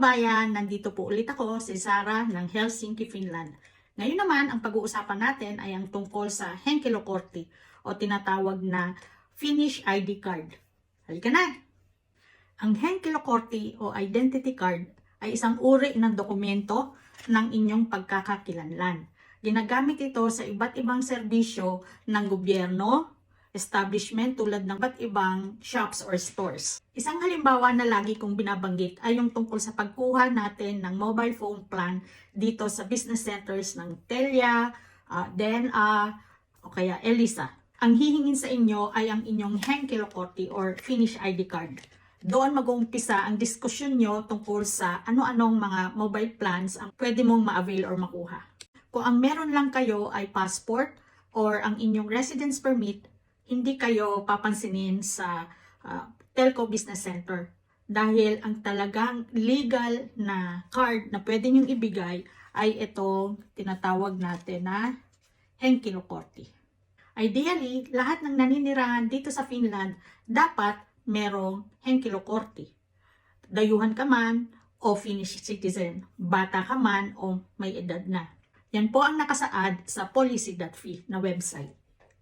kabayan, nandito po ulit ako, si Sara ng Helsinki, Finland. Ngayon naman, ang pag-uusapan natin ay ang tungkol sa Henkilokortti o tinatawag na Finnish ID card. Halika na! Ang Henkilokortti o identity card ay isang uri ng dokumento ng inyong pagkakakilanlan. Ginagamit ito sa iba't ibang serbisyo ng gobyerno, establishment tulad ng iba't ibang shops or stores. Isang halimbawa na lagi kong binabanggit ay yung tungkol sa pagkuha natin ng mobile phone plan dito sa business centers ng Telia, uh, DENA, o kaya Elisa. Ang hihingin sa inyo ay ang inyong Henkilokortti or Finnish ID card. Doon mag-uumpisa ang diskusyon nyo tungkol sa ano-anong mga mobile plans ang pwede mong ma-avail or makuha. Kung ang meron lang kayo ay passport or ang inyong residence permit, hindi kayo papansinin sa uh, telco business center dahil ang talagang legal na card na pwede niyong ibigay ay itong tinatawag natin na Henkilokortti. Ideally, lahat ng naninirahan dito sa Finland dapat merong Henkilokortti. Dayuhan ka man o Finnish citizen, bata ka man o may edad na. Yan po ang nakasaad sa policy.fi na website.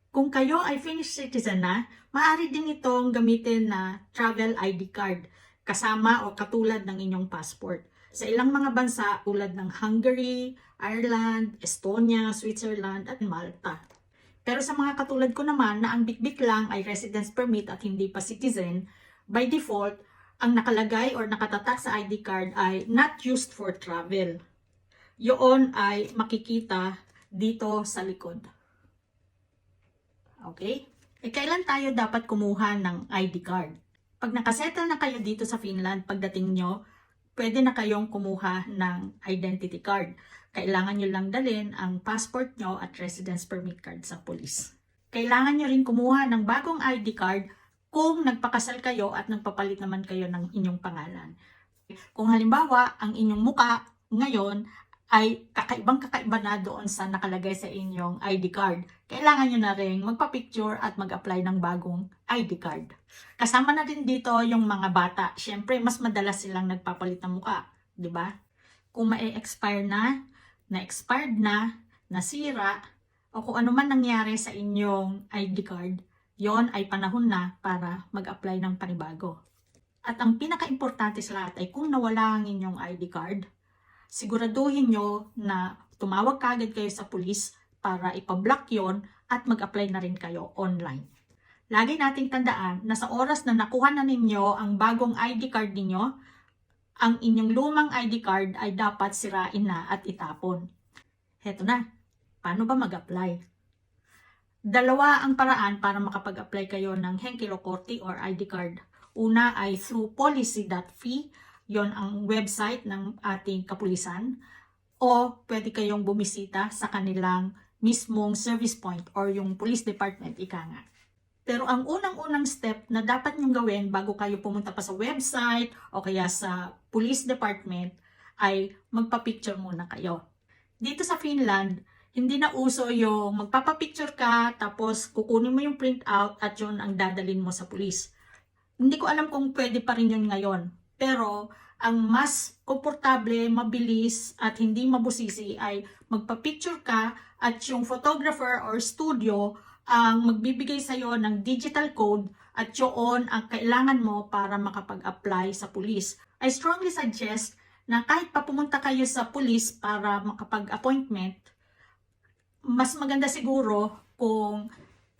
Kung kayo ay Finnish citizen na, maaari din itong gamitin na travel ID card kasama o katulad ng inyong passport. Sa ilang mga bansa tulad ng Hungary, Ireland, Estonia, Switzerland at Malta. Pero sa mga katulad ko naman na ang bitbit lang ay residence permit at hindi pa citizen, by default, ang nakalagay or nakatatak sa ID card ay not used for travel. Yun ay makikita dito sa likod. Okay? E kailan tayo dapat kumuha ng ID card? Pag nakasettle na kayo dito sa Finland, pagdating nyo, pwede na kayong kumuha ng identity card. Kailangan nyo lang dalhin ang passport nyo at residence permit card sa police. Kailangan nyo rin kumuha ng bagong ID card kung nagpakasal kayo at nagpapalit naman kayo ng inyong pangalan. Kung halimbawa, ang inyong muka ngayon ay kakaibang kakaiba na doon sa nakalagay sa inyong ID card. Kailangan nyo na rin magpa-picture at mag-apply ng bagong ID card. Kasama na din dito yung mga bata. Siyempre, mas madalas silang nagpapalit ng muka. ba? Kung ma-expire na, na-expired na, nasira, o kung ano man nangyari sa inyong ID card, yon ay panahon na para mag-apply ng panibago. At ang pinaka-importante sa lahat ay kung nawala ang inyong ID card, siguraduhin nyo na tumawag kagad kayo sa pulis para ipablock yon at mag-apply na rin kayo online. Lagi nating tandaan na sa oras na nakuha na ninyo ang bagong ID card ninyo, ang inyong lumang ID card ay dapat sirain na at itapon. Heto na, paano ba mag-apply? Dalawa ang paraan para makapag-apply kayo ng Henkilokortti or ID card. Una ay through policy.fi, yon ang website ng ating kapulisan, o pwede kayong bumisita sa kanilang mismong service point or yung police department, ika nga. Pero ang unang-unang step na dapat nyong gawin bago kayo pumunta pa sa website o kaya sa police department ay magpa-picture muna kayo. Dito sa Finland, hindi na uso yung magpapapicture ka tapos kukunin mo yung printout at yun ang dadalin mo sa police. Hindi ko alam kung pwede pa rin yun ngayon. Pero ang mas komportable, mabilis at hindi mabusisi ay magpa-picture ka at yung photographer or studio ang magbibigay sa'yo ng digital code at yun ang kailangan mo para makapag-apply sa police. I strongly suggest na kahit pa pumunta kayo sa police para makapag-appointment, mas maganda siguro kung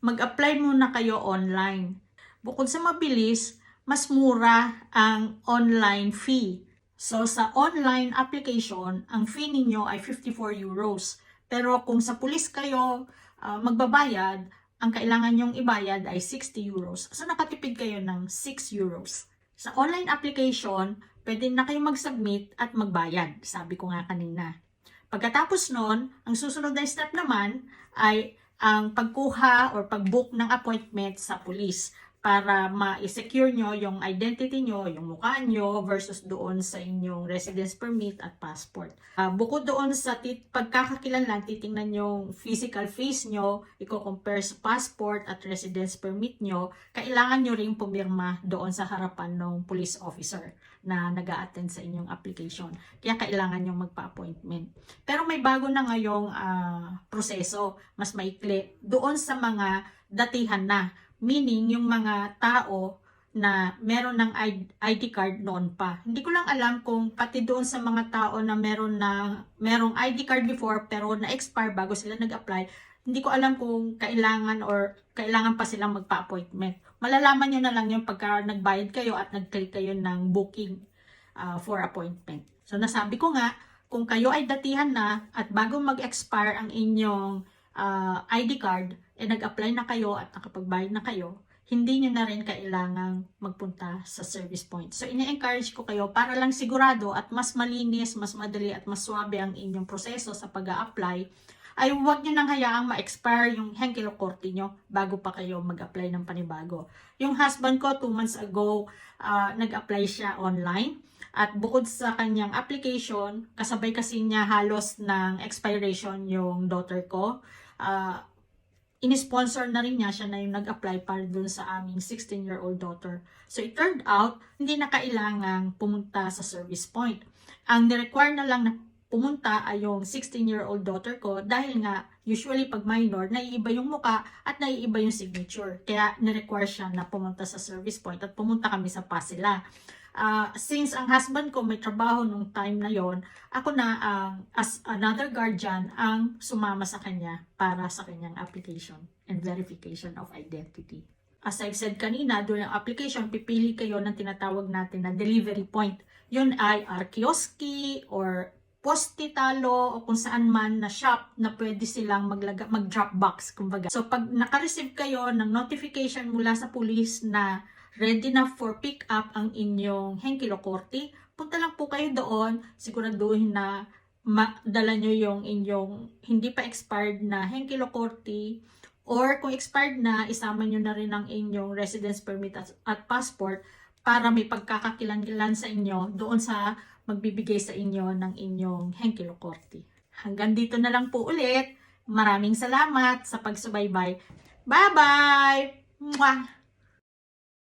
mag-apply muna kayo online. Bukod sa mabilis, mas mura ang online fee. So sa online application, ang fee ninyo ay 54 euros. Pero kung sa police kayo uh, magbabayad, ang kailangan nyong ibayad ay 60 euros. So nakatipid kayo ng 6 euros. Sa online application, pwede na kayong mag-submit at magbayad. Sabi ko nga kanina. Pagkatapos nun, ang susunod na step naman ay ang pagkuha or pag-book ng appointment sa police para ma-secure nyo yung identity nyo, yung mukha nyo versus doon sa inyong residence permit at passport. Ah, bukod doon sa tit- pagkakakilanlan, titingnan yung physical face nyo, i-compare sa passport at residence permit nyo, kailangan nyo rin pumirma doon sa harapan ng police officer na nag attend sa inyong application. Kaya kailangan nyo magpa-appointment. Pero may bago na ngayong ah, proseso, mas maikli, doon sa mga datihan na Meaning, yung mga tao na meron ng ID card noon pa. Hindi ko lang alam kung pati doon sa mga tao na meron na merong ID card before pero na-expire bago sila nag-apply, hindi ko alam kung kailangan or kailangan pa silang magpa-appointment. Malalaman nyo na lang yung pagka nagbayad kayo at nag-click kayo ng booking uh, for appointment. So nasabi ko nga, kung kayo ay datihan na at bago mag-expire ang inyong uh, ID card, eh nag-apply na kayo at nakapagbayad na kayo, hindi nyo na rin kailangang magpunta sa service point. So, ini-encourage ko kayo para lang sigurado at mas malinis, mas madali at mas swabe ang inyong proseso sa pag apply ay huwag nyo nang hayaang ma-expire yung Henkilo Korte nyo bago pa kayo mag-apply ng panibago. Yung husband ko, two months ago, uh, nag-apply siya online. At bukod sa kanyang application, kasabay kasi niya halos ng expiration yung daughter ko. Uh, in-sponsor na rin niya, siya na yung nag-apply para dun sa aming 16-year-old daughter. So, it turned out, hindi na kailangang pumunta sa service point. Ang ni-require na lang na pumunta ay yung 16-year-old daughter ko dahil nga, usually pag minor, naiiba yung muka at naiiba yung signature. Kaya ni-require siya na pumunta sa service point at pumunta kami sa Pasila. Uh, since ang husband ko may trabaho nung time na yon, ako na ang uh, as another guardian ang sumama sa kanya para sa kanyang application and verification of identity. As I've said kanina, during ang application, pipili kayo ng tinatawag natin na delivery point. Yun ay arkioski or postitalo o kung saan man na shop na pwede silang maglaga, mag-drop box, kumbaga. So, pag naka-receive kayo ng notification mula sa police na ready na for pick up ang inyong Henkilo Korte, punta lang po kayo doon, siguraduhin na madala nyo yung inyong hindi pa expired na Henkilo Korte or kung expired na, isama nyo na rin ang inyong residence permit at, at passport para may pagkakakilangilan sa inyo doon sa magbibigay sa inyo ng inyong Henkilo Korte. Hanggang dito na lang po ulit. Maraming salamat sa pagsubaybay. Bye-bye! Mwah!